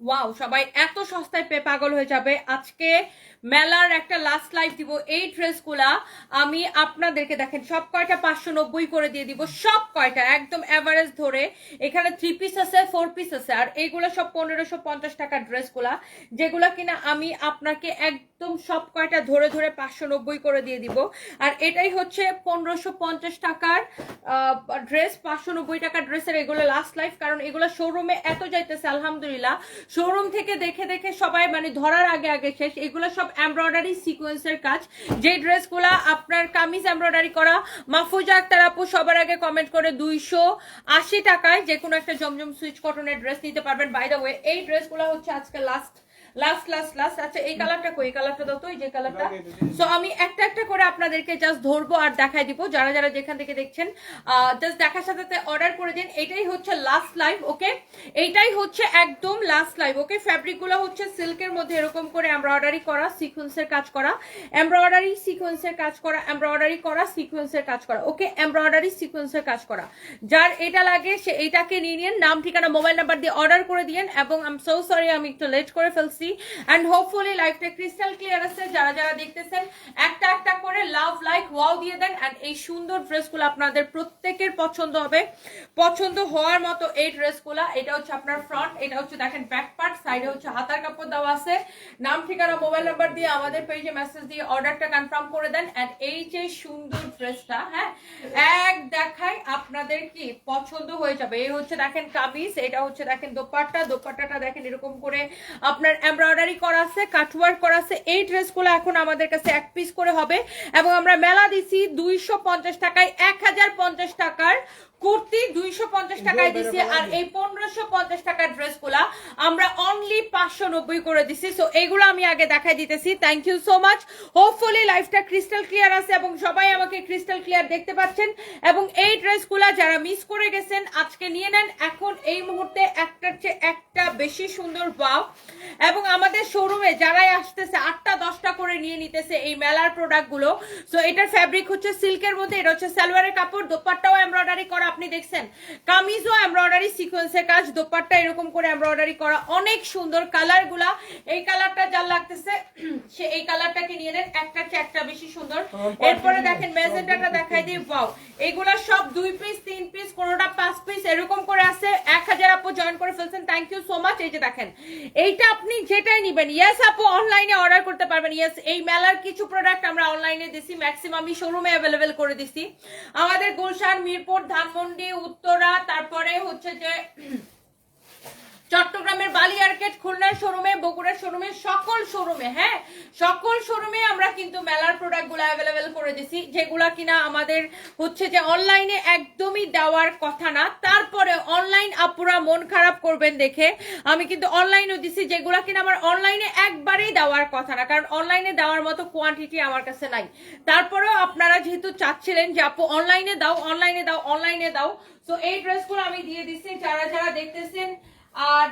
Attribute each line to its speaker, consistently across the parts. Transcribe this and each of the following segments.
Speaker 1: Wow সবাই এত সস্তায় পেয়ে পাগল হয়ে যাবে। আজকে মেলার একটা লাস্ট লাইফ দিব এই ড্রেসগুলা। আমি আপনাদেরকে দেখেন, সব কয়টা পাঁচশো নব্বই করে দিয়ে দিব, সব কয়টা, একদম অ্যাভারেজ ধরে। এখানে থ্রি পিস আছে ফোর পিস আছে, আর এইগুলো সব পনেরোশো পঞ্চাশ টাকার ড্রেসগুলা, যেগুলা কিনা আমি আপনাকে একদম সব কয়টা ধরে ধরে পাঁচশো নব্বই করে দিয়ে দিব। আর এটাই হচ্ছে পনেরোশো পঞ্চাশ টাকার ড্রেস পাঁচশো নব্বই টাকার ড্রেসের এগুলো লাস্ট লাইফ কারণ এগুলো শোরুমে এত যাইতেছে, আলহামদুলিল্লাহ। শোরুম থেকে দেখে দেখে সবাই মানে ধরার আগে আগে শেষ। এগুলো সব এমব্রয়ডারি সিকোয়েন্সের কাজ। যে ড্রেসগুলো আপনার কামিজ এমব্রয়ডারি করা, মাফুজা আক্তার আপু সবার আগে কমেন্ট করে দুইশো আশি টাকায় যে কোনো একটা জমজম সুইচ কটনের ড্রেস নিতে পারবেন। বাই ওয়ে এই ড্রেসগুলো হচ্ছে আজকে লাস্ট লাস্ট লাস্ট লাস্ট আচ্ছা এই কালারটা কই? এই কালারটা দাও তো এই যে কালারটা সো আমি একটা একটা করে আপনাদেরকে জাস্ট ধরবো আর দেখাই দিব। যারা যারা যেখান থেকে দেখছেন জাস্ট দেখার সাথে অর্ডার করে দিন। এটাই হচ্ছে লাস্ট লাইভ ওকে এইটাই হচ্ছে একদম লাস্ট লাইভ ওকে ফ্যাব্রিকগুলো হচ্ছে সিল্কের মধ্যে এরকম করে এমব্রয়ডারি করা সিকোয়েন্সের কাজ করা। এমব্রয়ডারি সিকোয়েন্সের কাজ করা এমব্রয়ডারি করা সিকোয়েন্সের কাজ করা ওকে এমব্রয়ডারি সিকোয়েন্সের কাজ করা। যার এটা লাগে সে এইটাকে নিয়ে নিন। নাম ঠিকানা মোবাইল নাম্বার দিয়ে অর্ডার করে দিন এবং আম সো সরি আমি একটু লেট করে ফেলছি। অ্যান্ড হোপফুলি লাইফটা ক্রিস্টাল ক্লিয়ার আছে। যারা যারা দেখতেছেন, একটা একটা করে লাভ লাইক ওয়াও দিয়ে দেন। অ্যান্ড এই সুন্দর ড্রেসগুলো আপনাদের প্রত্যেকের পছন্দ হবে। পছন্দ হওয়ার মতো এই ড্রেসগুলো এটা হচ্ছে আপনার ফ্রন্ট এটা হচ্ছে দেখেন ব্যাক পার্ট সাইডে হচ্ছে হাতার কাপড় দেওয়া আছে। নাম, ঠিকানা মোবাইল নাম্বার দিয়ে আমাদের পেজে মেসেজ দিয়ে অর্ডারটা কনফার্ম করে দেন। অ্যান্ড এই যে সুন্দর ড্রেসটা হ্যাঁ এক দেখাই আপনাদের কি পছন্দ হয়ে যাবে। এই হচ্ছে দেখেন কামিজ, এটা হচ্ছে দেখেন দোপাট্টা। দোপাট্টাটা দেখেন এরকম করে আপনার এমব্রয়ডারি করা আছে কাটওয়ার্ক করা আছে, এই ড্রেসগুলো এখন আমাদের কাছে এক পিস করে হবে। এবং আমরা মেলা দিছি দুইশো পঞ্চাশ টাকায়, এক হাজার পঞ্চাশ টাকার কুর্তি দুইশো পঞ্চাশ টাকায় দিছি আর এই পনেরোশো পঞ্চাশ টাকার ড্রেসগুলা আমরা অনলি পাঁচশো নব্বই করে দিছি। সো এইগুলো আমি আগে দেখাই দিতেছি। Thank you so much hopefully লাইফটা ক্রিস্টাল ক্লিয়ার আছে এবং সবাই আমাকে ক্রিস্টাল ক্লিয়ার দেখতে পাচ্ছেন। এবং এই ড্রেসগুলা যারা মিস করে গেছেন আজকে নিয়ে নেন। এখন এই মুহূর্তে একটার চেয়ে একটা বেশি সুন্দর পাও এবং আমাদের শোরুমে যারাই আসতেছে আটটা দশটা করে নিয়ে নিতেছে এই মেলার প্রোডাক্টগুলো সো এটার ফ্যাব্রিক হচ্ছে সিল্কের মধ্যে এটা হচ্ছে সালোয়ারের কাপড় দোপাট্টাও এমব্রয়ডারি করা। আপনি দেখছেন? কামিজও এমব্রয়ডারি সিকোয়েন্সের কাজ দোপাট্টা এরকম করে এমব্রয়ডারি করা অনেক সুন্দর কালারগুলা এই কালারটা যার লাগতেছে সে এই কালারটাকে নিয়ে নেন। একটা একটা বেশি সুন্দর। এরপরে দেখেন মেজেন্টাটা দেখাই দিই ওয়াও এগুলা সব দুই পিস তিন পিস কোনোটা পাঁচ পিস এরকম করে আছে। এক হাজার আপু জয়েন করে ফেলছেন। থ্যাংক ইউ সো মাচ এই যে দেখেন এইটা আপনি যেটাই নিবেন ইয়েস আপু অনলাইনে অর্ডার করতে পারবেন। ইয়েস এই মেলার কিছু প্রোডাক্ট আমরা অনলাইনে দিছি ম্যাক্সিমামই শোরুমে অ্যাভেলেবেল করে দিছি। আমাদের গুলশান মিরপুর ধানমন্ডি উত্তরা তারপরে হচ্ছে যে চট্টগ্রামের বালি আর্কেট খুলনার শোরুমে, বগুড়ার শোরুমে, সকল শোরুমে হ্যাঁ? সকল শোরুমে আমরা কিন্তু মেলার প্রোডাক্টগুলো অ্যাভেলেবেল করে দিছি, যেগুলা কিনা আমাদের হচ্ছে যে অনলাইনে একদমই দেওয়ার কথা না। তারপরে অনলাইন আপুরা মন খারাপ করবেন দেখে, আমি কিন্তু অনলাইনও দিছি, যেগুলা কিনা আমার অনলাইনে একবারেই দেওয়ার কথা না, কারণ অনলাইনে দেওয়ার মতো কোয়ান্টিটি আমার কাছে নাই। তারপরেও আপনারা যেহেতু চাচ্ছিলেন যে আপু অনলাইনে দাও অনলাইনে দাও অনলাইনে দাও, তো এই ড্রেসগুলো আমি দিয়ে দিচ্ছি যারা যারা দেখতেছেন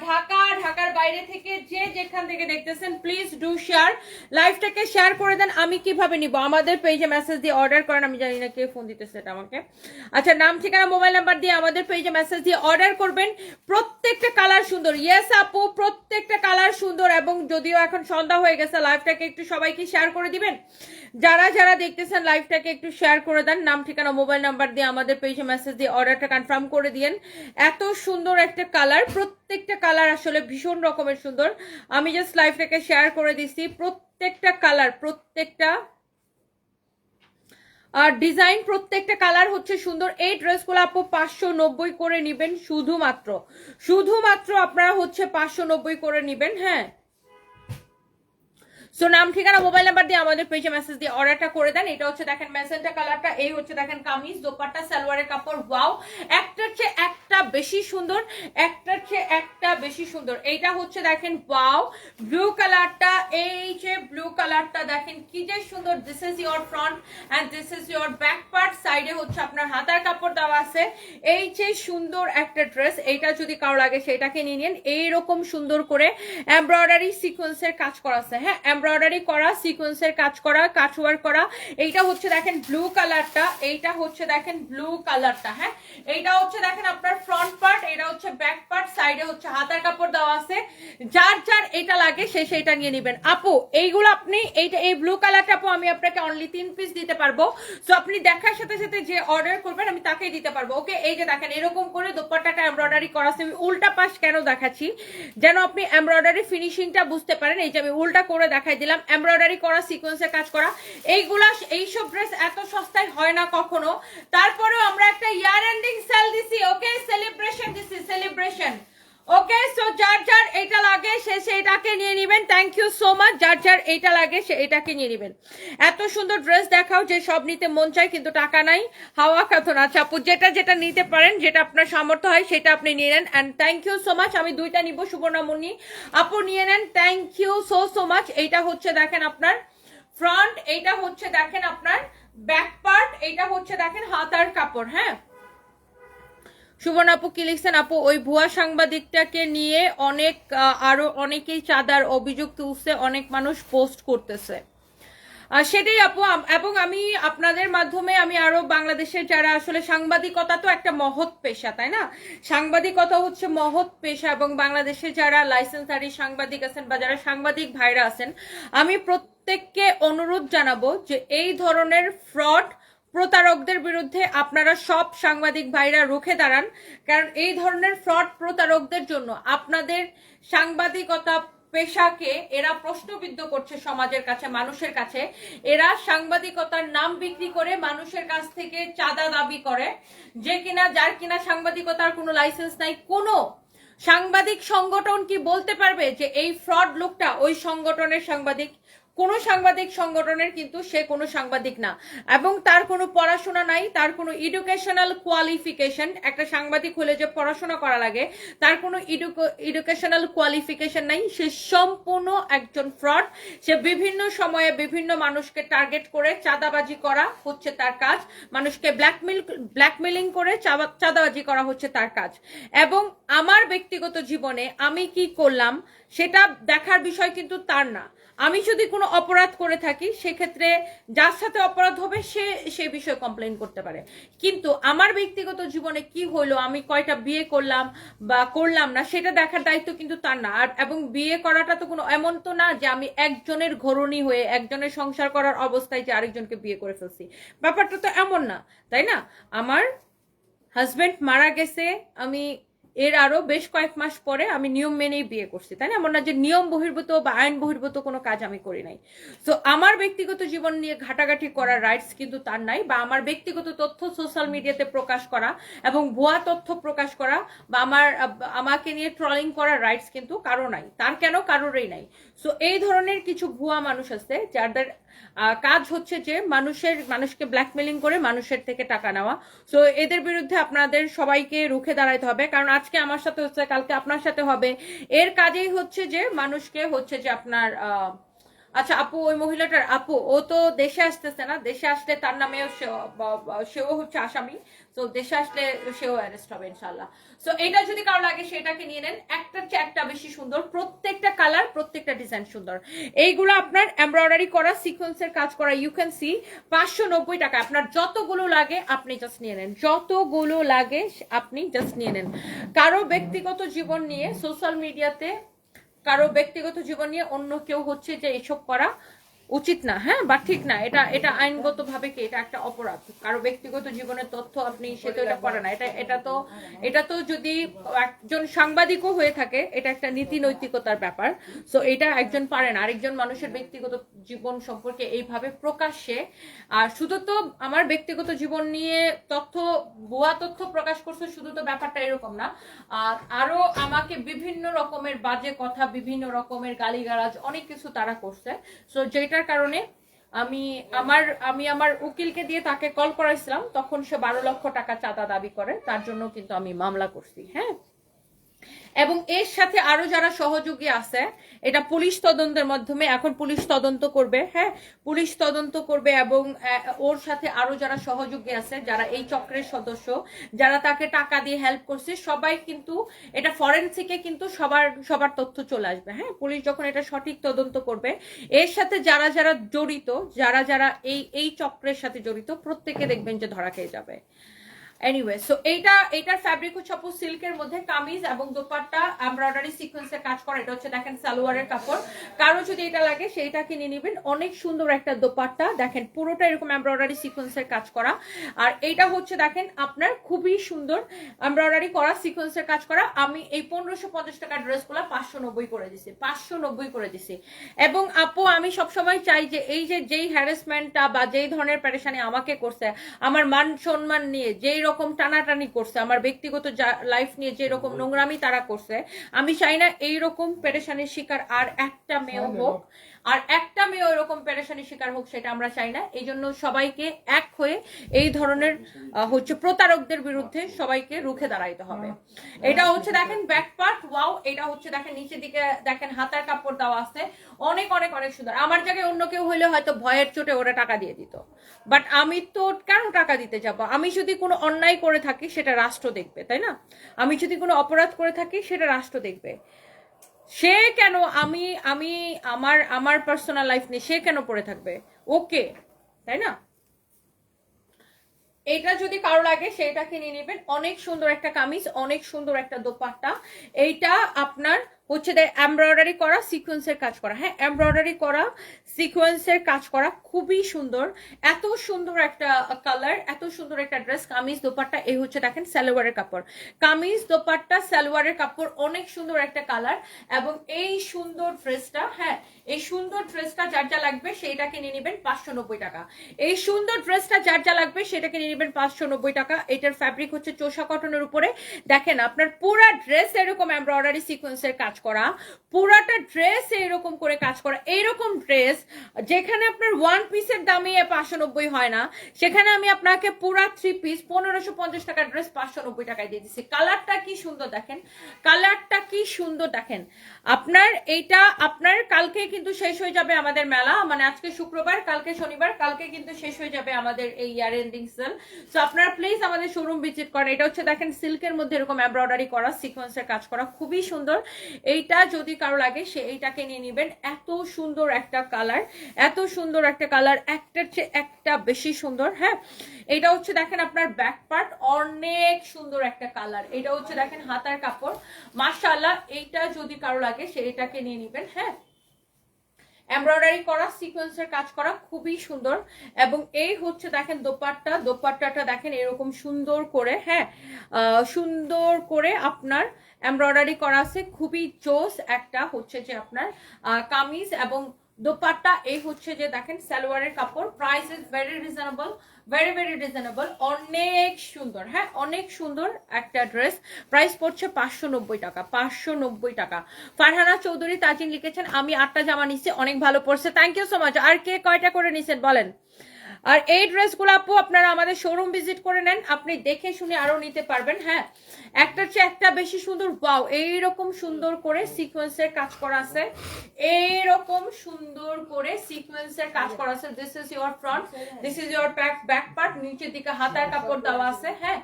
Speaker 1: ঢাকা, ঢাকার বাইরে থেকে যে যেখান থেকে দেখতেছেন প্লিজ ডু শেয়ার লাইভটাকে শেয়ার করে দেন, আমি কীভাবে নিব? আমাদের পেজে মেসেজ দিয়ে অর্ডার করেন, আমি জানি না কে ফোন দিতেছে এটা আমাকে। আচ্ছা নাম, ঠিকানা মোবাইল নাম্বার দিয়ে আমাদের পেজে মেসেজ দিয়ে অর্ডার করবেন। প্রত্যেকটা কালার সুন্দর। ইয়েস আপু, প্রত্যেকটা কালার সুন্দর এবং যদিও এখন সন্ধ্যা হয়ে গেছে লাইভটাকে একটু সবাইকে শেয়ার করে দিবেন? যারা যারা দেখতেছেন লাইভটাকে একটু শেয়ার করে দেন, নাম, ঠিকানা মোবাইল নাম্বার দিয়ে আমাদের পেজে মেসেজ দিয়ে অর্ডারটা কনফার্ম করে দিয়েন। এত সুন্দর একটা কালার প্রত্যেকটা কালার আসলে ভীষণ রকমের সুন্দর। আমি জাস্ট লাইফটাকে শেয়ার করে দিচ্ছি। প্রত্যেকটা কালার প্রত্যেকটা, আর ডিজাইন প্রত্যেকটা কালার হচ্ছে সুন্দর। এই ড্রেসগুলো আপু পাঁচশো নব্বই করে নিবেন শুধুমাত্র। শুধুমাত্র আপনারা হচ্ছে পাঁচশো নব্বই করে নিবেন হ্যাঁ? সো নাম, ঠিকানা মোবাইল নাম্বার দিয়ে আমাদের পেজে মেসেজ দিয়ে অর্ডারটা করে দেন। এটা হচ্ছে, দেখেন মেসেন্টা কালারটা এই হচ্ছে, দেখেন, কামিজ, দোপাট্টা, সালোয়ারের কাপড় ওয়াও একটার চেয়ে একটা বেশি সুন্দর, একটার চেয়ে একটা বেশি সুন্দর। এইটা হচ্ছে, দেখেন ওয়াও ব্লু কালারটা এই যে ব্লু কালারটা দেখেন, কি যে সুন্দর। This is your front and this is your back part সাইডে হচ্ছে আপনার হাতার কাপড় দেওয়া আছে। এই যে সুন্দর একটা ড্রেস এইটা যদি কারও লাগে সেটাকে নিয়ে নিন। এইরকম সুন্দর করে এমব্রয়ডারি সিকোয়েন্সের কাজ করা আছে। হ্যাঁ এমব্রয়ডারি করা সিকোয়েন্সের কাজ করা কাচওয়ার করা। এইটা হচ্ছে দেখেন ব্লু কালারটা এইটা হচ্ছে দেখেন ব্লু কালারটা হ্যাঁ? এইটা হচ্ছে দেখেন আপনার ফ্রন্ট পার্ট এটা হচ্ছে ব্যাক পার্ট সাইডে হচ্ছে হাতার কাপড় দেওয়া আছে। যার যার এটা লাগে, সে সেটা নিয়ে নেবেন। আপু, এইগুলো আপনি, এইটা, এই ব্লু কালারটা আপু, আমি আপনাকে অনলি তিন পিস দিতে পারব। তো আপনি দেখার সাথে সাথে যে অর্ডার করবেন, আমি তাকেই দিতে পারব। ওকে এই যে দেখেন, এরকম করে দোপাট্টাটা এমব্রয়ডারি করা আছে। আমি উল্টা পাশ কেন দেখাচ্ছি? যেন আপনি এমব্রয়ডারি ফিনিশিংটা বুঝতে পারেন। এই যে আমি উল্টা করে দেখাই দিলাম। এমব্রয়ডারি করা সিকোয়েন্সে কাজ করা। এইগুলা, এইসব ড্রেস এত সস্তায় হয় না কখনো। তারপরেও আমরা একটা ইয়ার এন্ডিং সেল দিছি ওকে সেলিব্রেশন দিছি সেলিব্রেশন ওকে সো যার যার এটা লাগে সে সেটাকে নিয়ে নেবেন। থ্যাংক ইউ সো মাচ যার যার এটা লাগে সে এটাকে নিয়ে নেবেন। এত সুন্দর ড্রেস দেখাও যে সব নিতে মন চায়, কিন্তু টাকা নাই। হাওয়া কাথন আচ্ছা যেটা যেটা নিতে পারেন, যেটা আপনার সামর্থ্য হয়, সেটা আপনি নিয়ে নেন। And thank you so much আমি দুইটা নিব, সুবর্ণমণি। আপু, নিয়ে নেন। Thank you so so much এইটা হচ্ছে দেখেন আপনার ফ্রন্ট এইটা হচ্ছে দেখেন আপনার ব্যাক পার্ট এইটা হচ্ছে দেখেন হাতার কাপড় হ্যাঁ? সুবর্ণ আপু কি লিখছেন? আপু, ওই ভুয়া সাংবাদিকটাকে নিয়ে অনেক আরও অনেকেই চাঁদার অভিযোগ তুলছে, অনেক মানুষ পোস্ট করতেছে। সেটাই আপু এবং আমি আপনাদের মাধ্যমে আমি আরও বাংলাদেশের যারা আসলে সাংবাদিকতা তো একটা মহৎ পেশা, তাই না? সাংবাদিকতা হচ্ছে মহৎ পেশা, এবং বাংলাদেশে যারা লাইসেন্সারি সাংবাদিক আছেন বা যারা সাংবাদিক ভাইরা আছেন, আমি প্রত্যেককে অনুরোধ জানাব যে এই ধরনের ফ্রড প্রতারকদের বিরুদ্ধে আপনারা সব সাংবাদিক ভাইরা রুখে দাঁড়ান, কারণ এই ধরনের ফ্রড প্রতারকদের জন্য আপনাদের সাংবাদিকতা পেশাকে এরা প্রশ্নবিদ্ধ করছে সমাজের কাছে, মানুষের কাছে। এরা সাংবাদিকতার নাম বিক্রি করে মানুষের কাছ থেকে চাঁদা দাবি করে যে কিনা, যার কিনা সাংবাদিকতার কোনো লাইসেন্স নাই। কোনো সাংবাদিক সংগঠন কি বলতে পারবে যে এই ফ্রড লোকটা ওই সংগঠনের সাংবাদিক? কোনো সাংবাদিক সংগঠনের কিন্তু সে কোনো সাংবাদিক না। এবং তার কোনো পড়াশোনা নাই, তার কোনো এডুকেশনাল কোয়ালিফিকেশন একটা সাংবাদিক হলে যে পড়াশোনা করা লাগে, তার কোনো এডুকেশনাল কোয়ালিফিকেশন নাই। সে সম্পূর্ণ একজন ফ্রড সে বিভিন্ন সময়ে বিভিন্ন মানুষকে টার্গেট করে চাঁদাবাজি করা হচ্ছে তার কাজ। মানুষকে ব্ল্যাকমেল ব্ল্যাকমেলিং করে চাঁদা- চাঁদাবাজি করা হচ্ছে তার কাজ। এবং আমার ব্যক্তিগত জীবনে আমি কি করলাম, সেটা দেখার বিষয় কিন্তু তার না। আমি যদি কোনো অপরাধ করে থাকি, সেক্ষেত্রে যার সাথে অপরাধ হবে, সে সে বিষয়ে কমপ্লেন করতে পারে। কিন্তু আমার ব্যক্তিগত জীবনে কি হলো আমি কয়টা বিয়ে করলাম বা করলাম না, সেটা দেখার দায়িত্ব কিন্তু তার না। আর, এবং বিয়ে করাটা তো কোনো এমন তো না যে আমি একজনের ঘরণী হয়ে, একজনের সংসার করার অবস্থায় যে আরেকজনকে বিয়ে করে ফেলছি। ব্যাপারটা তো এমন না, তাই না? আমার হাজবেন্ড মারা গেছে, আমি এর আরও বেশ কয়েক মাস পরে আমি নিয়ম মেনেই বিয়ে করছি, তাই না? এমন না যে নিয়ম বহির্ভূত বা আইন বহির্ভূত কোনো কাজ আমি করি নাই। তো আমার ব্যক্তিগত জীবন নিয়ে ঘাটাঘাটি করার রাইটস কিন্তু তার নাই বা আমার ব্যক্তিগত তথ্য সোশ্যাল মিডিয়াতে প্রকাশ করা এবং ভুয়া তথ্য প্রকাশ করা বা আমার, আমাকে নিয়ে ট্রলিং করার রাইটস কিন্তু কারও নাই, তার কেন কারোরই নাই। সো এই ধরনের কিছু ভুয়া মানুষ আছে যাদের কাজ হচ্ছে যে মানুষের, মানুষকে ব্ল্যাকমেলিং করে মানুষের থেকে টাকা নেওয়া। সো এদের বিরুদ্ধে আপনাদের সবাইকে রুখে দাঁড়াইতে হবে। কারণ আজকে আমার সাথে হচ্ছে, কালকে আপনার সাথে হবে। এর কাজেই হচ্ছে যে মানুষকে হচ্ছে যে আপনার আচ্ছা আপু, ওই মহিলাটার, আপু, ও তো দেশে আসতেছে না? দেশে আসলে তার বা- সেও হচ্ছে আসামি। তো দেশে আসলে সেও অ্যারেস্ট হবে ইনশাল্লাহ সো এটা যদি কারও লাগে, সেটাকে নিয়ে নেন। একটার চেয়ে একটা বেশি সুন্দর, প্রত্যেকটা কালার প্রত্যেকটা ডিজাইন সুন্দর। এইগুলো আপনার এমব্রয়ডারি করা সিকোয়েন্সের কাজ করা ইউ ক্যান সি পাঁচশো নব্বই টাকা। আপনার যতগুলো লাগে, আপনি জাস্ট নিয়ে নেন। যতগুলো লাগে, আপনি জাস্ট নিয়ে নেন। কারও ব্যক্তিগত জীবন নিয়ে সোশ্যাল মিডিয়াতে কারও ব্যক্তিগত জীবন নিয়ে অন্য কেউ হচ্ছে যে এসব করা উচিত না হ্যাঁ বা ঠিক না, এটা এটা আইনগত ভাবে কি এটা একটা অপরাধ? কারও ব্যক্তিগত জীবনের তথ্য আপনি সে তো এটা করে না, এটা এটা তো এটা তো যদি একজন সাংবাদিকও হয়ে থাকে, এটা একটা নীতি নৈতিকতার ব্যাপার সো এটা একজন পারে না, আরেকজন মানুষের ব্যক্তিগত জীবন সম্পর্কে এইভাবে প্রকাশ্যে, আর শুধু তো আমার ব্যক্তিগত জীবন নিয়ে তথ্য, ভুয়া তথ্য প্রকাশ করছে, শুধু তো ব্যাপারটা এরকম না, আর আরও আমাকে বিভিন্ন রকমের বাজে কথা, বিভিন্ন রকমের গালিগালাজ, অনেক কিছু তারা করছে সো যেটার কারণে আমি আমার আমি আমার উকিলকে দিয়ে তাকে কল করাইছিলাম, তখন সে বারো লক্ষ টাকা চাঁদা দাবি করে, তার জন্য কিন্তু আমি মামলা করছি হ্যাঁ? এবং এর সাথে আরও যারা সহযোগী আছে, এটা পুলিশ তদন্তের মাধ্যমে এখন পুলিশ তদন্ত করবে হ্যাঁ? পুলিশ তদন্ত করবে এবং ওর সাথে আরও যারা সহযোগী আছে, যারা এই চক্রের সদস্য, যারা তাকে টাকা দিয়ে হেল্প করছে, সবাই কিন্তু, এটা ফরেন্সিকে কিন্তু সবার সবার তথ্য চলে আসবে হ্যাঁ? পুলিশ যখন এটা সঠিক তদন্ত করবে, এর সাথে যারা যারা জড়িত, যারা যারা এই এই চক্রের সাথে জড়িত, প্রত্যেকে দেখবেন যে ধরা খেয়ে যাবে। এনিওয়ে সো এইটা এটার ফ্যাব্রিক হচ্ছে আপু সিল্কের মধ্যে কামিজ এবং দোপাট্টা এমব্রয়ডারি সিকোয়েন্সের কাজ করা, এটা হচ্ছে দেখেন সালোয়ারের কাপড়। কারও যদি এটা লাগে, সেইটা কিনে নেবেন। অনেক সুন্দর একটা দোপাট্টা। দেখেন, পুরোটা এরকম এমব্রয়ডারি সিকোয়েন্সের কাজ করা। আর এইটা হচ্ছে দেখেন আপনার খুবই সুন্দর এমব্রয়ডারি করা সিকোয়েন্সের কাজ করা। আমি এই পনেরোশো পঞ্চাশ টাকার ড্রেসগুলো পাঁচশো নব্বই করে দিছি, পাঁচশো নব্বই করে দিছি। এবং আপু, আমি সবসময় চাই যে এই যে, যেই হ্যারাসমেন্টটা বা যেই ধরনের প্যারেশানি আমাকে করছে, আমার মান সম্মান নিয়ে, যেই রকম টানাটানি করছে আমার ব্যক্তিগত লাইফ নিয়ে যে রকম নোংরামি তারা করছে আমি চাই না এইরকম পেরেশানির শিকার আর একটা মেয়েও হোক। আর একটা মেয়ে এরকম পেরেশানির শিকার হোক সেটা আমরা চাই না। এই জন্য সবাইকে এক হয়ে এই ধরনের হচ্ছে প্রতারকদের বিরুদ্ধে সবাইকে রুখে দাঁড়াইতে হবে। এটা হচ্ছে দেখেন ব্যাক পার্ট ওয়াও এটা হচ্ছে দেখেন নিচের দিকে দেখেন হাতার কাপড় দেওয়া আছে। অনেক অনেক অনেক সুন্দর। আমার জায়গায় অন্য কেউ হলে হয়তো ভয়ের চোটে ওরা টাকা দিয়ে দিত। বাট আমি তো কেন টাকা দিতে যাব? আমি যদি কোনো অন্যায় করে থাকি, সেটা রাষ্ট্র দেখবে, তাই না? আমি যদি কোনো অপরাধ করে থাকি, সেটা রাষ্ট্র দেখবে। সে কেন আমি আমি আমার আমার পার্সোনাল লাইফ নিয়ে সে কেন পড়ে থাকবে? ওকে, তাই না? এটা যদি কারও লাগে, সেটা কিনে নেবেন। অনেক সুন্দর একটা কামিজ, অনেক সুন্দর একটা দোপাট্টা। এইটা আপনার হচ্ছে এমব্রয়ডারি করা সিকোয়েন্সের কাজ করা। হ্যাঁ এমব্রয়ডারি করা সিকোয়েন্সের কাজ করা খুবই সুন্দর। এত সুন্দর একটা কালার এত সুন্দর একটা ড্রেস কামিজ, দোপাট্টা, এই হচ্ছে দেখেন সালোয়ারের কাপড়। কামিজ, দোপাট্টা, সালোয়ারের কাপড় অনেক সুন্দর একটা কালার এবং এই সুন্দর ড্রেসটা হ্যাঁ এই সুন্দর ড্রেসটা যার যা লাগবে সেইটা কিনে নেবেন পাঁচশো নব্বই টাকা। এই সুন্দর ড্রেসটা যার যা লাগবে সেটা কিনে নেবেন পাঁচশো নব্বই টাকা। এটার ফ্যাব্রিক হচ্ছে চোষা কটনের উপরে। দেখেন, আপনার পুরা ড্রেস এরকম এমব্রয়ডারি সিকোয়েন্সের কাজ করা, পুরাটা ড্রেস এইরকম করে কাজ করা এইরকম ড্রেস যেখানে আপনার ওয়ান পিসের দামই পাঁচশো নব্বই হয় না, সেখানে আমি আপনাকে পুরা থ্রি পিস পনেরোশো পঞ্চাশ টাকার ড্রেস পাঁচশো নব্বই টাকায় দিয়ে দিচ্ছি। কালারটা কি সুন্দর দেখেন কালারটা কি সুন্দর দেখেন। আপনার এইটা, আপনার কালকে কিন্তু শেষ হয়ে যাবে আমাদের মেলা মানে আজকে শুক্রবার, কালকে শনিবার, কালকে কিন্তু শেষ হয়ে যাবে আমাদের এই ইয়ার এন্ডিং সেল সো আপনারা প্লিজ আমাদের শোরুম ভিজিট করেন। এটা হচ্ছে দেখেন সিল্কের মধ্যে এরকম এমব্রয়ডারি করা সিকোয়েন্সের কাজ করা, খুবই সুন্দর। এইটা যদি কারও লাগে, সে এইটাকে নিয়ে নেবেন। এত সুন্দর একটা কালার এত সুন্দর একটা কালার একটার চেয়ে একটা বেশি সুন্দর হ্যাঁ? এটা হচ্ছে দেখেন আপনার ব্যাক পার্ট অনেক সুন্দর একটা কালার এটা হচ্ছে দেখেন হাতার কাপড়। মাশাআল্লাহ এইটা যদি কারও লাগে, সে এটাকে নিয়ে নেবেন হ্যাঁ? এমব্রয়ডারি করা সিকোয়েন্সের কাজ করা, খুবই সুন্দর। এবং এই হচ্ছে, দেখেন, দোপাট্টা। দোপাট্টাটা, দেখেন, এরকম সুন্দর করে হ্যাঁ? সুন্দর করে আপনার এমব্রয়ডারি করা আছে। খুবই জোস একটা হচ্ছে যে আপনার কামিজ এবং দোপাট্টা। এই হচ্ছে যে, দেখেন, সালোয়ারের কাপড়। Price is very reasonable very very reasonable অনেক সুন্দর হ্যাঁ? অনেক সুন্দর একটা ড্রেস প্রাইস পড়ছে পাঁচশো নব্বই টাকা, পাঁচশো নব্বই টাকা। ফারহানা চৌধুরী, তাজিন লিখেছেন, আমি আটটা জামা নিচ্ছি, অনেক ভালো পড়ছে থ্যাংক ইউ সো মাচ আর কে কয়টা করে নিছেন বলেন? আর এই ড্রেসগুলো আপু আপনারা আমাদের শোরুম ভিজিট করে নেন। আপনি দেখে শুনে আরও নিতে পারবেন হ্যাঁ। একটার চেয়ে একটা বেশি সুন্দর ওয়াও এইরকম সুন্দর করে সিকোয়েন্সের কাজ করা আছে। এইরকম সুন্দর করে সিকোয়েন্সের কাজ করা আছে। This is your front this is your back back part নিচের দিকে হাতার কাপড় দেওয়া আছে হ্যাঁ।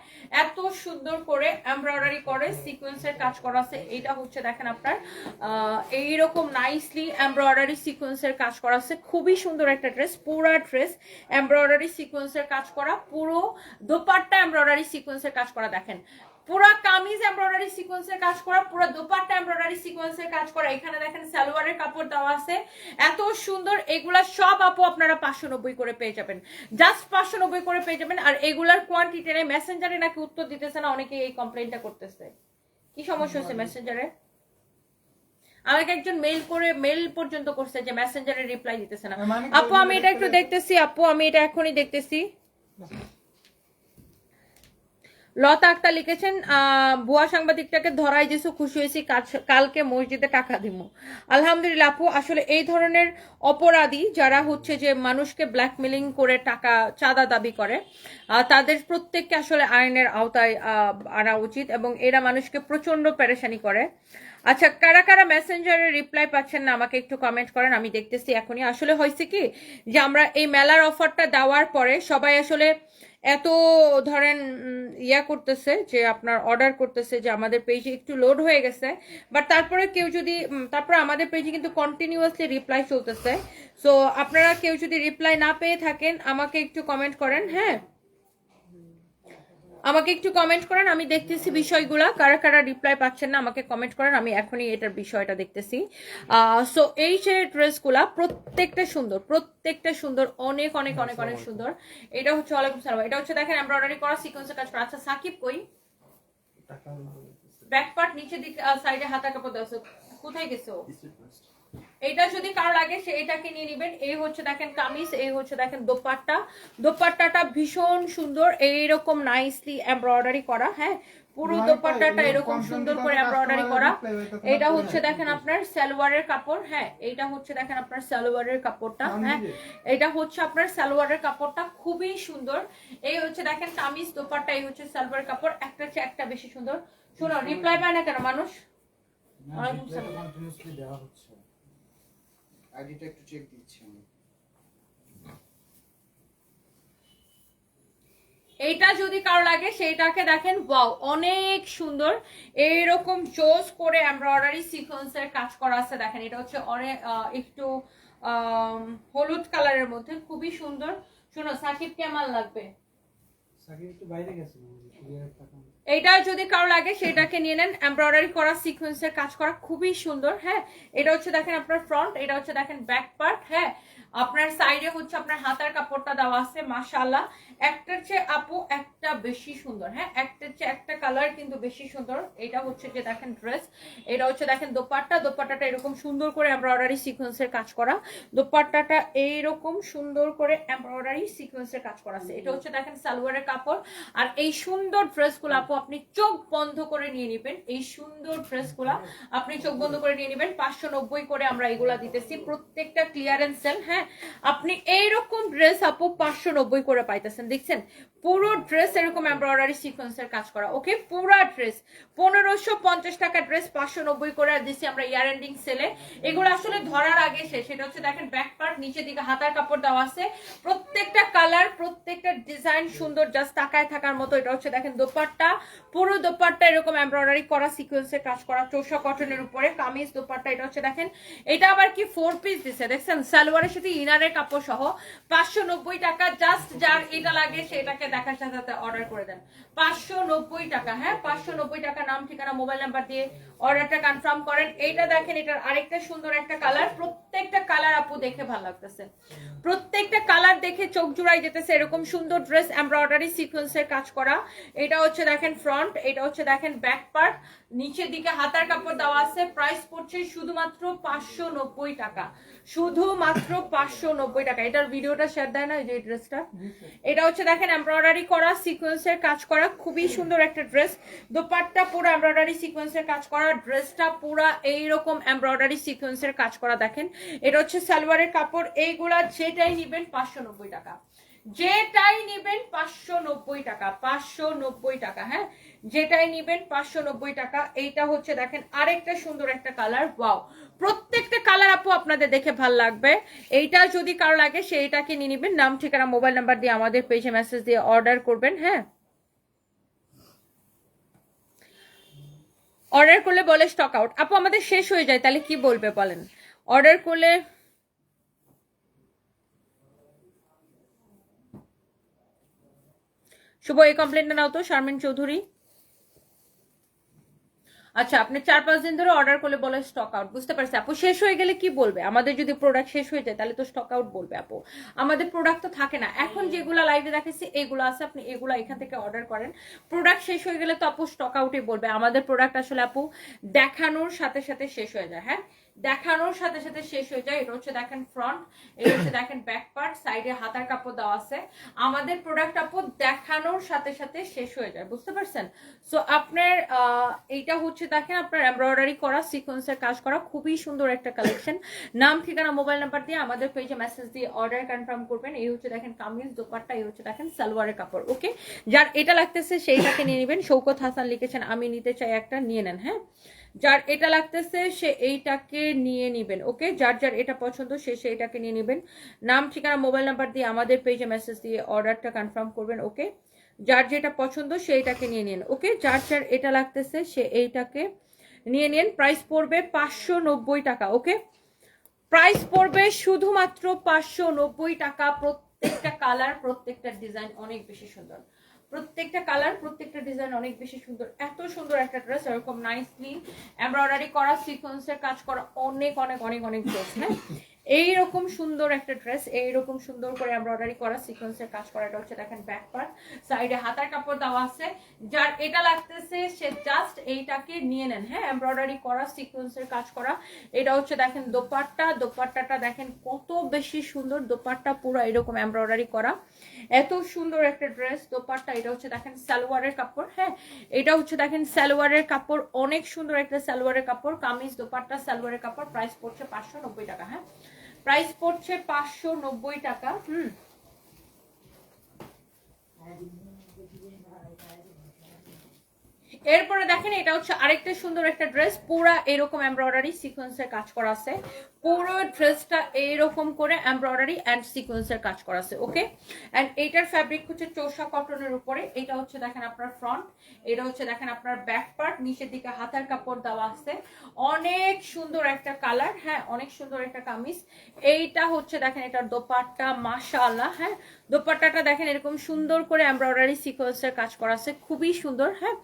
Speaker 1: এত সুন্দর করে এমব্রয়ডারি করে সিকোয়েন্সের কাজ করা আছে। এইটা হচ্ছে দেখেন আপনার এইরকম নাইসলি এমব্রয়ডারি সিকোয়েন্সের কাজ করা আছে। খুবই সুন্দর একটা ড্রেস পুরা ড্রেস এমব্রয়ডারি সিকোয়েন্সের কাজ করা পুরো দোপাট্টা এমব্রয়ডারি সিকোয়েন্সের কাজ করা দেখেন। পুরা কামিজ এমব্রয়ডারি সিকোয়েন্সের কাজ করা পুরো দোপাট্টা এমব্রয়ডারি সিকোয়েন্সের কাজ করা। এখানে দেখেন সালোয়ারের কাপড় দেওয়া আছে। এত সুন্দর এগুলা সব আপু আপনারা পাঁচশো নব্বই করে পেয়ে যাবেন। জাস্ট পাঁচশো নব্বই করে পেয়ে যাবেন। আর এগুলার কোয়ান্টিটি নেই মেসেঞ্জারে নাকি উত্তর দিতেছে না অনেকে এই কমপ্লেনটা করতেছে। কি সমস্যা হচ্ছে মেসেঞ্জারে আমাকে একজন মেল করে মেল পর্যন্ত করছে যে মেসেঞ্জারে রিপ্লাই দিতেছে না। আপু আমি এটা একটু দেখতেছি আপু আমি এটা এখনই দেখতেছি। লতা আক্তার লিখেছেন ভুয়া সাংবাদিকটাকে ধরাই যেসু খুশি হয়েছি কালকে মসজিদে টাকা দিব আলহামদুলিল্লাহ আপু আসলে এই ধরনের অপরাধী যারা হচ্ছে যে মানুষকে ব্ল্যাকমেলিং করে টাকা চাঁদা দাবি করে তাদের প্রত্যেককে আসলে আইনের আওতায় আহ, আনা উচিত এবং এরা মানুষকে প্রচণ্ড পেরেশানি করে। আচ্ছা কারা কারা মেসেঞ্জারে রিপ্লাই পাচ্ছেন না, আমাকে একটু কমেন্ট করেন, আমি দেখতেছি এখনই। আসলে হয়েছে কি যে আমরা এই মেলার অফারটা দেওয়ার পরে সবাই আসলে এত ধরেন ইয়া করতেছে যে আপনার অর্ডার করতেছে যে আমাদের পেজে একটু লোড হয়ে গেছে। বাট তারপরে কেউ যদি তারপরে আমাদের পেজে কিন্তু কন্টিনিউয়াসলি রিপ্লাই চলতেছে। সো আপনারা কেউ যদি রিপ্লাই না পেয়ে থাকেন, আমাকে একটু কমেন্ট করেন হ্যাঁ? আমাকে একটু কমেন্ট করেন আমি দেখতেছি বিষয়গুলা। কারা কারা রিপ্লাই পাচ্ছেন না আমাকে কমেন্ট করেন আমি এখনই এটার বিষয়টা দেখতেছি। সো এই যে ড্রেসগুলা প্রত্যেকটা সুন্দর প্রত্যেকটা সুন্দর অনেক অনেক অনেক অনেক সুন্দর। এটা হচ্ছে ওয়ালাইকুম সালাম এটা হচ্ছে দেখেন এমব্রয়ডারি করা সিকোয়েন্সের কাজ করা। আচ্ছা সাকিব কই? ব্যাক পার্ট নিচে দিকে সাইডে হাতা কাপড় দেওয়া কোথায় গেছে ও? এটা যদি কারও লাগে সে এটাকে নিয়ে নেবেন এই হচ্ছে দেখেন কামিজ এই হচ্ছে দেখেন দোপাট্টা। দোপাট্টাটা ভীষণ সুন্দর এইরকম নাইসলি এমব্রয়ডারি করা হ্যাঁ? পুরো দোপাট্টাটা এরকম সুন্দর করে এমব্রয়ডারি করা। এটা হচ্ছে দেখেন আপনার সালোয়ারের কাপড় হ্যাঁ? এটা হচ্ছে দেখেন আপনার সালোয়ারের কাপড়টা হ্যাঁ? এটা হচ্ছে আপনার সালোয়ারের কাপড়টা খুবই সুন্দর। এই হচ্ছে দেখেন কামিজ দোপাট্টা এই হচ্ছে সালোয়ারের কাপড় একটা চেয়ে একটা বেশি সুন্দর। শোনো রিপ্লাই পায় না কেন মানুষ? ওয়ালাইকুম সালাম।
Speaker 2: আইডিটা একটু চেক দিচ্ছি আমি।
Speaker 1: এইটা যদি কারও লাগে সেইটাকে দেখেন ওয়াও অনেক সুন্দর। এইরকম চোজ করে এমব্রয়ডারি সিকোয়েন্সের কাজ করা আছে দেখেন এটা হচ্ছে অনেক আহ, একটু হলুদ কালারের মধ্যে খুবই সুন্দর। শোনো সাকিব কেমন লাগবে?
Speaker 2: সাকিব একটু বাইরে গেছে।
Speaker 1: এইটা যদি কারও লাগে, সেটাকে নিয়ে নেন। এমব্রয়ডারি করা সিকোয়েন্সের কাজ করা খুবই সুন্দর হ্যাঁ? এটা হচ্ছে দেখেন আপনার ফ্রন্ট এটা হচ্ছে দেখেন ব্যাক পার্ট হ্যাঁ? আপনার সাইডে হচ্ছে আপনার হাতার কাপড়টা দেওয়া আছে, মাশাআল্লাহ। একটার চেয়ে আপু একটা বেশি সুন্দর হ্যাঁ? একটার চেয়ে একটা কালার কিন্তু বেশি সুন্দর। এটা হচ্ছে যে দেখেন ড্রেস এটা হচ্ছে দেখেন দোপাট্টা। দোপাট্টাটা এরকম সুন্দর করে এমব্রয়ডারি সিকোয়েন্সের কাজ করা। দোপাট্টাটা এইরকম সুন্দর করে এমব্রয়ডারি সিকোয়েন্সের কাজ করা আছে। এটা হচ্ছে দেখেন সালোয়ারের কাপড়। আর এই সুন্দর ড্রেসগুলো আপু আপনি চোখ বন্ধ করে নিয়ে নেবেন। এই সুন্দর ড্রেসগুলো আপনি চোখ বন্ধ করে নিয়ে নেবেন। পাঁচশো নব্বই করে আমরা এগুলা দিতেছি। প্রত্যেকটা ক্লিয়ারেন্স সেল হ্যাঁ? আপনি এইরকম ড্রেস আপু পাঁচশো নব্বই করে পাইতেছেন। দেখছেন? পুরো ড্রেস এরকম এমব্রয়ডারি সিকোয়েন্সের কাজ করা ওকে পুরা ড্রেস পনেরোশো পঞ্চাশ টাকা ড্রেস পাঁচশো নব্বই করে দিচ্ছি আমরা ইয়ার এন্ডিং সেলে এগুলো আসলে ধরার আগে শেষ। সেটা হচ্ছে দেখেন ব্যাক পার্ট নিচে দিকে হাতার কাপড় দেওয়া আছে। প্রত্যেকটা কালার প্রত্যেকটা ডিজাইন সুন্দর জাস্ট তাকায় থাকার মতো। এটা হচ্ছে দেখেন দোপাট্টা। পুরো দোপাট্টা এরকম এমব্রয়ডারি করা সিকোয়েন্সের কাজ করা, চোষা কটনের উপরে। কামিজ দোপাট্টা, এটা হচ্ছে দেখেন। এটা আবার কি ফোর পিস দিছে, দেখছেন? সালোয়ারের সাথে ইনারের কাপড় সহ পাঁচশো নব্বই টাকা জাস্ট যার এটা লাগে সেটাকে দেখার সাথে সাথে অর্ডার করে দেন। পাঁচশো নব্বই টাকা হ্যাঁ পাঁচশো নব্বই টাকা নাম ঠিকানা মোবাইল নাম্বার দিয়ে অর্ডারটা কনফার্ম করেন। এইটা দেখেন এটার আরেকটা সুন্দর একটা কালার প্রত্যেকটা কালার আপু দেখে ভালো লাগতেছে। প্রত্যেকটা কালার দেখে চোখ জুড়াই যেতেছে এরকম সুন্দর ড্রেস এমব্রয়ডারি সিকোয়েন্সের কাজ করা। এটা হচ্ছে দেখেন ফ্রন্ট এটা হচ্ছে দেখেন ব্যাক পার্ট নিচের দিকে হাতার কাপড় দেওয়া আছে। প্রাইস পড়ছে শুধুমাত্র পাঁচশো নব্বই টাকা। শুধুমাত্র পাঁচশো নব্বই টাকা। এটার ভিডিওটা শেয়ার দেয় না এই যে ড্রেসটা এটা হচ্ছে দেখেন এমব্রয়ডারি করা সিকোয়েন্সের কাজ করা। খুবই সুন্দর একটা ড্রেস দোপাট্টা পুরো এমব্রয়ডারি সিকোয়েন্সের কাজ করা ড্রেসটা পুরো এইরকম এমব্রয়ডারি সিকোয়েন্সের কাজ করা, দেখেন। এটা হচ্ছে সালোয়ারের কাপড়, এইগুলা যেটাই নিবেন পাঁচশো নব্বই টাকা। যেটাই নিবেন পাঁচশো নব্বই টাকা, পাঁচশো নব্বই টাকা হ্যাঁ? যেটাই নিবেন পাঁচশো নব্বই টাকা, এইটা হচ্ছে, দেখেন, আরেকটা সুন্দর একটা কালার ওয়াও প্রত্যেকটা কালার আপু আপনাদের দেখে ভালো লাগবে। এইটা যদি কারও লাগে, সেইটাকে নিয়ে নিবেন। নাম, ঠিকানা মোবাইল নাম্বার দিয়ে আমাদের পেজে মেসেজ দিয়ে অর্ডার করবেন হ্যাঁ? অর্ডার করলে বলে স্টক আউট আপু, আমাদের শেষ হয়ে যায়, তাহলে কি বলবে বলেন? অর্ডার করলে শুভ, এই কমপ্লেনটা নাও তো, শারমিন চৌধুরী। আচ্ছা আপনি চার, পাঁচ দিন ধরে অর্ডার করলে বলে স্টক আউট বুঝতে পারছি। আপু, শেষ হয়ে গেলে কি বলবে? আমাদের যদি প্রোডাক্ট শেষ হয়ে যায়, তাহলে তো স্টক আউট বলবে আপু। আমাদের প্রোডাক্ট তো থাকে না। এখন যেগুলো লাইভে দেখাচ্ছি এগুলো আছে, আপনি এগুলো এখান থেকে অর্ডার করেন। প্রোডাক্ট শেষ হয়ে গেলে তো আপু স্টক আউটই বলবে। আমাদের প্রোডাক্ট আসলে আপু দেখানোর সাথে সাথে শেষ হয়ে যায় হ্যাঁ? দেখানোর সাথে সাথে শেষ হয়ে যায়। এটা হচ্ছে দেখেন ফ্রন্ট এটা হচ্ছে দেখেন ব্যাক পার্ট সাইডে হাতার কাপড় দেওয়া আছে। আমাদের প্রোডাক্ট আপু দেখানোর সাথে সাথে শেষ হয়ে যায়, বুঝতে পারছেন? সো আপনার এইটা হচ্ছে দেখেন আপনার এমব্রয়ডারি করা সিকোয়েন্সের কাজ করা, খুবই সুন্দর একটা কালেকশন নাম, ঠিকানা মোবাইল নাম্বার দিয়ে আমাদের পেজে মেসেজ দিয়ে অর্ডার কনফার্ম করবেন। এই হচ্ছে দেখেন কামিজ, দোপাট্টা, এই হচ্ছে দেখেন সালোয়ারের কাপড় ওকে যার এটা লাগতেছে সেইটাকে নিয়ে নেবেন। শৌকত হাসান লিখেছেন, আমি নিতে চাই একটা, নিয়ে নেন। হ্যাঁ? যার এটা লাগতেছে, সে এইটাকে নিয়ে নেবেন, ওকে? যার যার এটা পছন্দ, সে সে এটাকে নিয়ে নেবেন। নাম, ঠিকানা, মোবাইল নাম্বার দিয়ে আমাদের পেজে মেসেজ দিয়ে অর্ডারটা কনফার্ম করবেন, ওকে? যার যেটা পছন্দ সেইটাকে নিয়ে নিন, ওকে? যার যার এটা লাগতেছে, সে এইটাকে নিয়ে নিন। প্রাইস পড়বে পাঁচশো নব্বই টাকা, ওকে? প্রাইস পড়বে শুধুমাত্র পাঁচশো নব্বই টাকা। প্রত্যেকটা কালার প্রত্যেকটা ডিজাইন অনেক বেশি সুন্দর। প্রত্যেকটা কালার, প্রত্যেকটা ডিজাইন অনেক বেশি সুন্দর। এত সুন্দর একটা ড্রেস এরকম নাইসলি এমব্রয়ডারি করা সিকোয়েন্সের কাজ করা, অনেক অনেক অনেক অনেক ড্রেস হ্যাঁ? এইরকম সুন্দর একটা ড্রেস এইরকম সুন্দর করে এমব্রয়ডারি করা সিকোয়েন্সের কাজ করা এটা হচ্ছে দেখেন ব্যাক পার্ট সাইডে হাতার কাপড় দেওয়া আছে। যার এটা লাগতেছে, সে জাস্ট এইটাকে নিয়ে নেন। হ্যাঁ এমব্রয়ডারি করা সিকোয়েন্সের কাজ করা। এটা হচ্ছে দেখেন দোপাট্টা। দোপাট্টাটা দেখেন কত বেশি সুন্দর। দোপাট্টা পুরো এরকম এমব্রয়ডারি করা। এত সুন্দর একটা ড্রেস দোপাট্টা। এটা হচ্ছে দেখেন সালোয়ারের কাপড়। হ্যাঁ এটা হচ্ছে দেখেন সালোয়ারের কাপড়। অনেক সুন্দর একটা সালোয়ারের কাপড়। কামিজ, দোপাট্টা, সালোয়ারের কাপড়। প্রাইস পড়ছে পাঁচশো নব্বই টাকা। হ্যাঁ প্রাইস পড়ছে পাঁচশো নব্বই টাকা, হুম। এরপরে দেখেন এটা হচ্ছে আরেকটা সুন্দর একটা ড্রেস, পুরা এরকম এমব্রয়ডারি সিকোয়েন্সের কাজ করা আছে। পুরো ড্রেসটা এইরকম করে এমব্রয়ডারি অ্যান্ড সিকোয়েন্সের কাজ করা আছে ওকে অ্যান্ড এইটার ফ্যাব্রিক হচ্ছে চোষা কটনের উপরে। এটা হচ্ছে দেখেন আপনার ফ্রন্ট এটা হচ্ছে দেখেন আপনার ব্যাক পার্ট নিচের দিকে হাতার কাপড় দেওয়া আছে। অনেক সুন্দর একটা কালার হ্যাঁ অনেক সুন্দর একটা কামিজ। এইটা হচ্ছে দেখেন এটার দোপাট্টা, মাশাআল্লাহ হ্যাঁ? দোপাট্টাটা দেখেন এরকম সুন্দর করে এমব্রয়ডারি সিকোয়েন্সের কাজ করা আছে খুবই সুন্দর হ্যাঁ?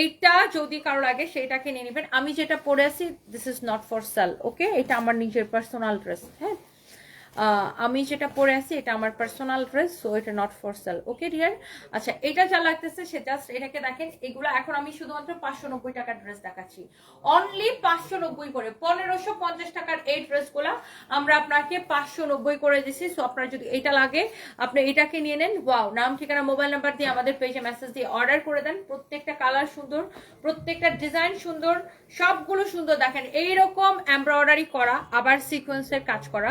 Speaker 1: এইটা যদি কারও লাগে সেইটাকে নিয়ে নেবেন। আমি যেটা পরে আছি this is not for sale okay এটা আমার নিজের পার্সোনাল ড্রেস হ্যাঁ? আমি যেটা পরে আছি, এটা আমার পার্সোনাল ড্রেস সো এটা not for sale okay dear আচ্ছা এটা যা লাগতেছে সে জাস্ট এটাকে দেখেন, এগুলো এখন আমি শুধুমাত্র পাঁচশো নব্বই টাকার ড্রেস দেখাচ্ছি। অনলি পাঁচশো নব্বই করে, পনেরোশো পঞ্চাশ টাকার এই ড্রেসগুলো আমরা আপনাকে পাঁচশো নব্বই করে দিছি সো আপনার যদি এটা লাগে, আপনি এটাকে নিয়ে নেন। ওয়াও নাম, ঠিকানা মোবাইল নাম্বার দিয়ে আমাদের পেজে মেসেজ দিয়ে অর্ডার করে দেন। প্রত্যেকটা কালার সুন্দর, প্রত্যেকটা ডিজাইন সুন্দর, সবগুলো সুন্দর দেখেন। এইরকম এমব্রয়ডারি করা, আবার সিকোয়েন্সের কাজ করা।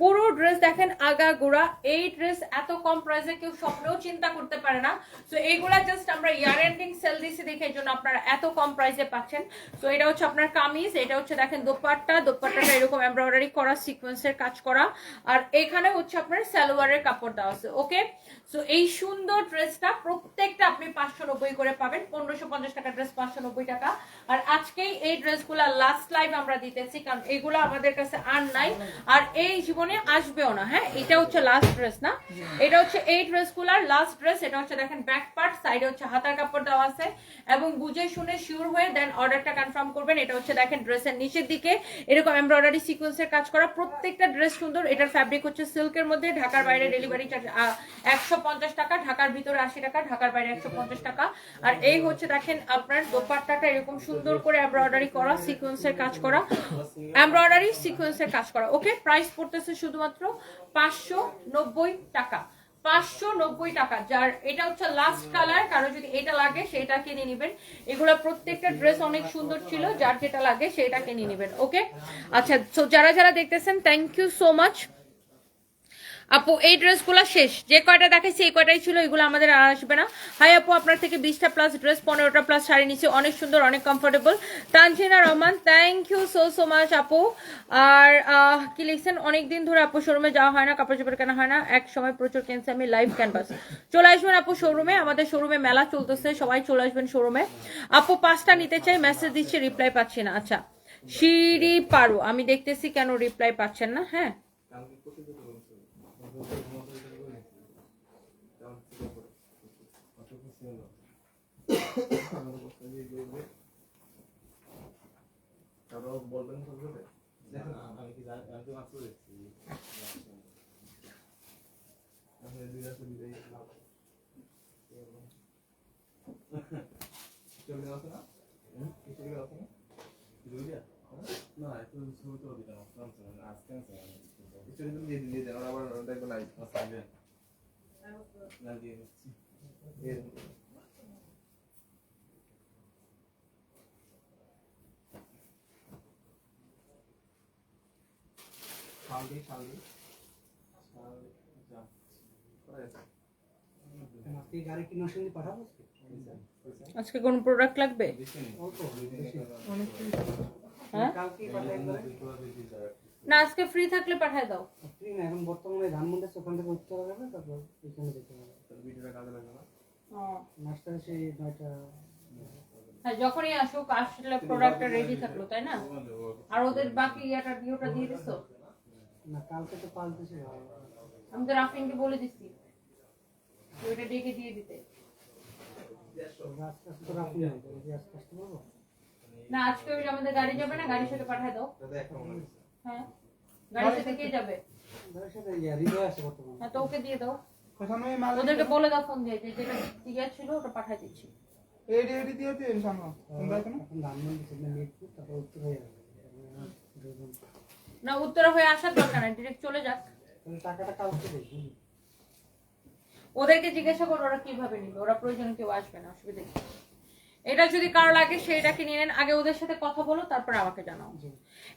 Speaker 1: পুরো ড্রেস দেখেন আগা গোড়া এই ড্রেস এত কম প্রাইসে কেউ স্বপ্নেও চিন্তা করতে পারে না। সো এইগুলা জাস্ট আমরা ইয়ার এন্ডিং সেল দিছি দেখে এই জন্য আপনারা এত কম প্রাইসে পাচ্ছেন। সো এটা হচ্ছে আপনার কামিজ, এটা হচ্ছে দেখেন দোপাট্টা। দোপাট্টাটা এরকম এমব্রয়ডারি করা সিকোয়েন্সের কাজ করা। আর এখানে হচ্ছে আপনার সালোয়ারের কাপড় দেওয়া আছে ওকে সো এই সুন্দর ড্রেসটা প্রত্যেকটা আপনি পাঁচশো নব্বই করে পাবেন। পনেরোশো পঞ্চাশ টাকা ড্রেস পাঁচশো নব্বই টাকা। আর আজকেই এই ড্রেসগুলা লাস্ট লাইভ আমরা দিতেছি, কারণ এগুলো আমাদের কাছে আর নাই। আর এই জীবনে আসবেও না হ্যাঁ? এটা হচ্ছে লাস্ট ড্রেস না? এটা হচ্ছে এই ড্রেসগুলার লাস্ট ড্রেস এটা হচ্ছে দেখেন ব্যাক পার্ট সাইডে হচ্ছে হাতার কাপড় দেওয়া আছে এবং বুঝে শুনে শিওর হয়ে দেন অর্ডারটা কনফার্ম করবেন। এটা হচ্ছে দেখেন ড্রেসের নিচের দিকে। এরকম এমব্রয়ডারি সিকোয়েন্সের কাজ করা। প্রত্যেকটা ড্রেস সুন্দর। এটার ফ্যাব্রিক হচ্ছে সিল্কের মধ্যে। ঢাকার বাইরে ডেলিভারি চার্জ একশো পঞ্চাশ টাকা। ঢাকার ভিতরে আশি টাকা। ঢাকার বাইরে একশো পঞ্চাশ টাকা। আর এই হচ্ছে দেখেন আপনার দোপাট্টাটা এরকম সুন্দর করে এমব্রয়ডারি করা সিকোয়েন্সের কাজ করা। এমব্রয়ডারি সিকোয়েন্সের কাজ করা। ওকে প্রাইস পড়তেছে শুধুমাত্র পাঁচশো নব্বই টাকা। পাঁচশো নব্বই টাকা, যার এটা হচ্ছে লাস্ট কালার কারও যদি এটা লাগে, সেটা কিনে নেবেন। এগুলো প্রত্যেকটা ড্রেস অনেক সুন্দর ছিল, যার যেটা লাগে, সেটা কিনে নেবেন ওকে আচ্ছা যারা যারা দেখতেছেন থ্যাংক ইউ সো মাচ আপু, এই ড্রেসগুলো শেষ। যে কয়টা দেখাইছি, এই কয়টাই ছিল, এগুলো আমাদের আর আসবে না। হাই আপু, আপনার থেকে বিশটা প্লাস ড্রেস পনেরোটা প্লাস শাড়ি নিচ্ছে অনেক সুন্দর, অনেক comfortable Tanjina Rahman thank you so so much আপু। আর কি লিখছেন? অনেকদিন ধরে আপু শোরুমে যাওয়া হয় না, কাপড় চোপড় কেনা হয় না, এক সময় প্রচুর কিনছে আমি লাইভ ক্যানভাস চলে আসবেন আপু শোরুমে আমাদের শোরুমে মেলা চলতেছে, সবাই চলে আসবেন শোরুমে আপু, পাঁচটা নিতে চাই মেসেজ দিচ্ছে রিপ্লাই পাচ্ছি না আচ্ছা। সিঁড়ি পারো আমি দেখতেছি কেন রিপ্লাই পাচ্ছেন না হ্যাঁ?
Speaker 2: বলবেন
Speaker 3: আমি কি জানি মাত্র দেখছি
Speaker 2: বিদায় চলে গেছে না কিছু না
Speaker 3: না একটু ছবি তো দিলাম আজকে আজকে
Speaker 2: দিন দিয়ে দিয়ে দেন আবার নাই
Speaker 3: না দিয়ে দিচ্ছি
Speaker 1: কোন প্রোডাক্ট লাগবে
Speaker 4: বেশি
Speaker 1: হ্যাঁ? না আজকে ফ্রি থাকলে পাঠায় দাও।
Speaker 4: ফ্রি না এখন বর্তমানে ধানমন্ডি আছে, ওখান থেকে উত্তরা যাবে তারপর এখানে যেতে হবে।
Speaker 2: ভিডিওটা কাজে লাগবে না
Speaker 4: নাস্তা সেই নয়টা
Speaker 1: হ্যাঁ যখনই আসুক আসলে প্রোডাক্টটা রেডি থাকল তাই না? আর ওদের বাকি ইয়াটা ডিওটা দিয়ে দিছো?
Speaker 4: না কালকে তো পাঁচ দিছে
Speaker 1: আমি তো রাফিনকে বলে দিছি ওইটা ডেকে দিয়ে দিতে। না আজকে ওই আমাদের গাড়ি যাবে না গাড়ির সাথে পাঠায় দাও। হ্যাঁ? যাবে? হ্যাঁ তো ওকে দিয়ে দাও।
Speaker 5: কোথাও ওই মাল
Speaker 1: ওদেরকে বলে দাও ফোন দিয়ে যে যেটা ইয়ে ছিল ওটা দিচ্ছি।
Speaker 5: এডি এডি দিয়ে সামনে।
Speaker 1: না উত্তরা হয়ে আসার দরকার নাই ডিরেক্ট চলে যাক।
Speaker 4: টাকাটা দেখি
Speaker 1: ওদেরকে জিজ্ঞাসা করো ওরা কীভাবে নিবে? ওরা প্রয়োজনে কেউ আসবে না অসুবিধা নেই। এটা যদি কারও লাগে সেটাকে নিয়ে নেন। আগে ওদের সাথে কথা বলো তারপর আমাকে জানাও।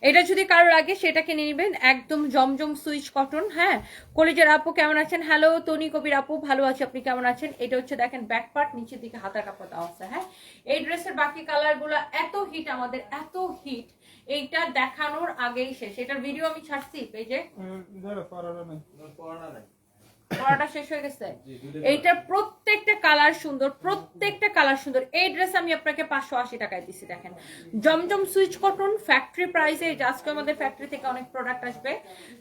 Speaker 1: এটা যদি কারও লাগে সেটাকে নিয়ে নেবেন। একদম জমজম সুইচ কটন হ্যাঁ? কলেজের আপু কেমন আছেন? হ্যালো তনি কবির আপু ভালো আছে। আপনি কেমন আছেন? এটা হচ্ছে দেখেন ব্যাক পার্ট নিচের দিকে হাতার কাপড় দেওয়া আছে হ্যাঁ? এই ড্রেসের বাকি কালারগুলো এত হিট আমাদের এত হিট এইটা দেখানোর আগেই শেষ। এটার ভিডিও আমি ছাড়ছি পেজে
Speaker 5: ধরো পড়ানো নাই।
Speaker 1: পড়াটা শেষ হয়ে গেছে। এইটার প্রত্যেকটা কালার সুন্দর প্রত্যেকটা কালার সুন্দর। এই ড্রেস আমি আপনাকে পাঁচশো আশি টাকায় দিচ্ছি দেখেন। জমজম সুইচ কটন ফ্যাক্টরি প্রাইসে আজকে আমাদের ফ্যাক্টরি থেকে অনেক প্রোডাক্ট আসবে।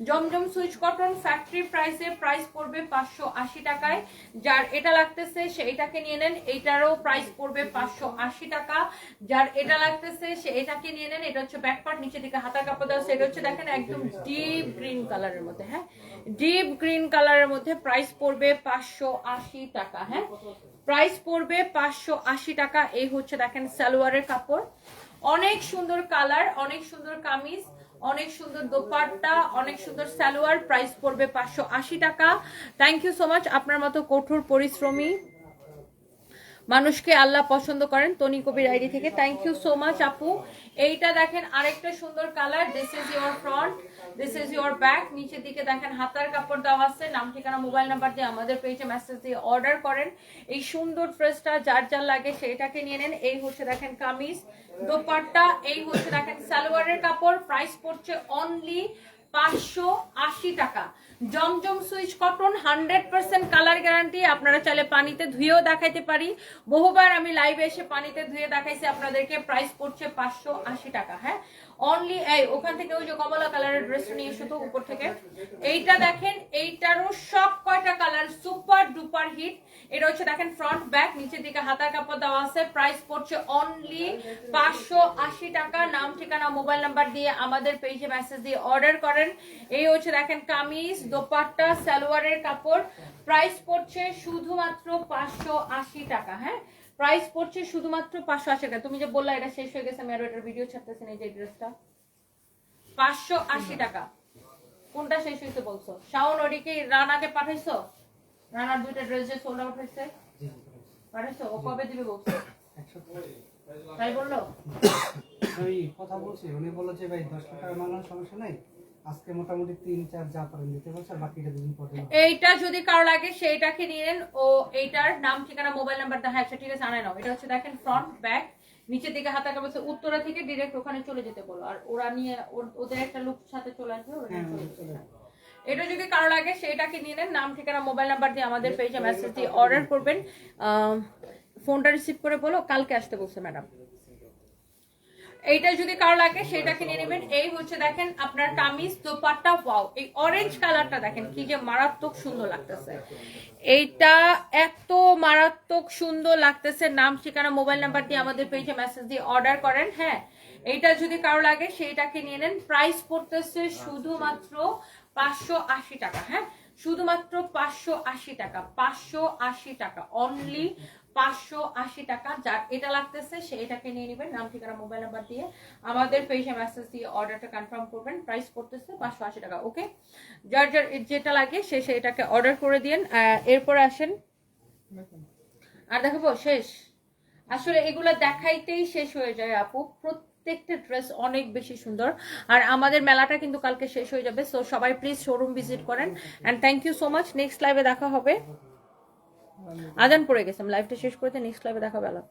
Speaker 1: জমজম সুইচ কটন ফ্যাক্টরি প্রাইসে প্রাইস পড়বে পাঁচশো আশি টাকায়। যার এটা লাগতেছে সে এটাকে নিয়ে নেন এইটারও প্রাইস পড়বে পাঁচশো আশি টাকা। যার এটা লাগতেছে সে এটাকে নিয়ে নেন এটা হচ্ছে ব্যাক পার্ট নিচে দিকে হাতা কাপড় দেওয়া হচ্ছে দেখেন একদম ডিপ গ্রিন কালারের মধ্যে হ্যাঁ? ডিপ গ্রিন কালারের মধ্যে প্রাইস পড়বে পাঁচশো আশি টাকা হ্যাঁ? প্রাইস পড়বে পাঁচশো আশি টাকা, এই হচ্ছে দেখেন সালোয়ারের কাপড়। অনেক সুন্দর কালার, অনেক সুন্দর কামিজ, অনেক সুন্দর দোপাট্টা, অনেক সুন্দর সালোয়ার প্রাইস পড়বে পাঁচশো আশি টাকা। থ্যাংক ইউ সো মাচ আপনার মতো কঠোর পরিশ্রমী। মানুষকে আল্লাহ পছন্দ করেন তনি কবির আইডি থেকে। থ্যাংক ইউ সো মাচ আপু। এইটা দেখেন আরেকটা সুন্দর colour. This is your front this is your back নিচের দিকে দেখেন হাতার কাপড় দেওয়া আছে। নাম, ঠিকানা, মোবাইল নাম্বার দিয়ে আমাদের পেজে মেসেজ দিয়ে অর্ডার করেন। এই সুন্দর ড্রেসটা যার যার লাগে সেটাকে নিয়ে নেন। এই হচ্ছে দেখেন কামিজ। দোপাট্টা, এই হচ্ছে দেখেন সালোয়ারের কাপড়। প্রাইস পড়ছে অনলি পাঁচশো আশি টাকা। Zamzam Swiss cotton hundred percent colour guarantee. আপনারা চাইলে পানিতে ধুয়েও দেখাইতে পারি। বহুবার আমি লাইভে এসে পানিতে ধুয়ে দেখাইছি। আপনাদেরকে প্রাইস পড়ছে পাঁচশো আশি টাকা হ্যাঁ? অনলি এই, ওখান থেকে ওই যে কমলা কালারের ড্রেস নিয়ে এসো তো উপর থেকে। এইটা দেখেন, এইটারও সব কয়টা কালার সুপার ডুপার হিট এটা হচ্ছে দেখেন ফ্রন্ট ব্যাক নিচের দিকে হাতার কাপড় দেওয়া আছে। প্রাইস পড়ছে অনলি পাঁচশো আশি টাকা। নাম, ঠিকানা মোবাইল নাম্বার দিয়ে আমাদের পেজে মেসেজ দিয়ে অর্ডার করেন। এই হচ্ছে দেখেন কামিজ, দোপাট্টা, সালোয়ারের কাপড়। প্রাইস পড়ছে শুধুমাত্র পাঁচশো আশি টাকা হ্যাঁ? প্রাইস পড়ছে শুধুমাত্র পাঁচশো আশি টাকা। তুমি যে বললা এটা শেষ হয়ে গেছে, আমি আরও এটার ভিডিও ছাড়তেছি না যে ড্রেসটা পাঁচশো আশি টাকা। কোনটা শেষ হয়েছে বলছো? শাওন ওডিকে রানাকে পাঠাইছো? রানার দুইটা ড্রেস যে সোল্ড আউট হয়েছে? পাঠাইছো? ও কবে দিবে বলছো? তাই বলল?
Speaker 4: কথা বলছি, উনি বলল যে ভাই দশ টাকার মালার সমস্যা নাই। আজকে মোটামুটি তিন চার যা পারেন বলছে আর বাকিটা দুদিন পরে
Speaker 1: এইটা যদি কারও লাগে সেইটাকে নিয়ে নেন। ও এইটার নাম ঠিকানা মোবাইল নাম্বার দেখা আচ্ছা ঠিক আছে আনাই নাও। এটা হচ্ছে দেখেন ফ্রন্ট ব্যাক নিচের দিকে হাতা কাপড় উত্তরা থেকে ডিরেক্ট ওখানে চলে যেতে বলো। আর ওরা নিয়ে ওদের একটা লোক সাথে চলে আসবে ওরা
Speaker 4: হ্যাঁ
Speaker 1: চলে
Speaker 4: চলে
Speaker 1: এটা যদি কারও লাগে সেইটাকে নিয়ে নেন। নাম ঠিকানা মোবাইল নাম্বার দিয়ে আমাদের পেজে মেসেজ দিয়ে অর্ডার করবেন। ফোনটা রিসিভ করে বলো কালকে আসতে বলছে ম্যাডাম এইটা যদি কারও লাগে সেটাকে নিয়ে নেবেন। এই হচ্ছে দেখেন আপনার কামিজ, দোপাট্টা, ওয়াও। এই অরেঞ্জ কালারটা দেখেন, কি যে মারাত্মক সুন্দর লাগতেছে। এইটা এত মারাত্মক সুন্দর লাগতেছে, নাম, ঠিকানা, মোবাইল নাম্বার দিয়ে আমাদের পেজে মেসেজ দিয়ে অর্ডার করেন হ্যাঁ? এইটা যদি কারও লাগে, সেইটাকে নিয়ে নেন। প্রাইস পড়তেছে শুধুমাত্র পাঁচশো আশি টাকা হ্যাঁ? শুধুমাত্র পাঁচশো আশি টাকা, পাঁচশো আশি টাকা অনলি পাঁচশো আশি টাকা, যার এটা লাগতেছে, সে এটাকে নিয়ে নেবেন, নাম, ঠিকানা মোবাইল নাম্বার দিয়ে। আমাদের পেজে মেসেজ দিয়ে অর্ডারটা কনফার্ম করবেন প্রাইস করতেছে পাঁচশো আশি টাকা ওকে যার যার যেটা লাগে, সে সে এটাকে অর্ডার করে দিন এরপরে আসেন। আর দেখাবো, শেষ। আসলে এগুলো দেখাইতেই শেষ হয়ে যায়, আপু। প্রত্যেকটা ড্রেস অনেক বেশি সুন্দর। আর আমাদের মেলাটা কিন্তু কালকে শেষ হয়ে যাবে সো সবাই প্লিজ শোরুম ভিজিট করেন। And thank you so much next লাইভে দেখা হবে। আজান পড়ে গেছে লাইভটা শেষ করতে নেক্সট লাইভে দেখাবে আল্লাহ।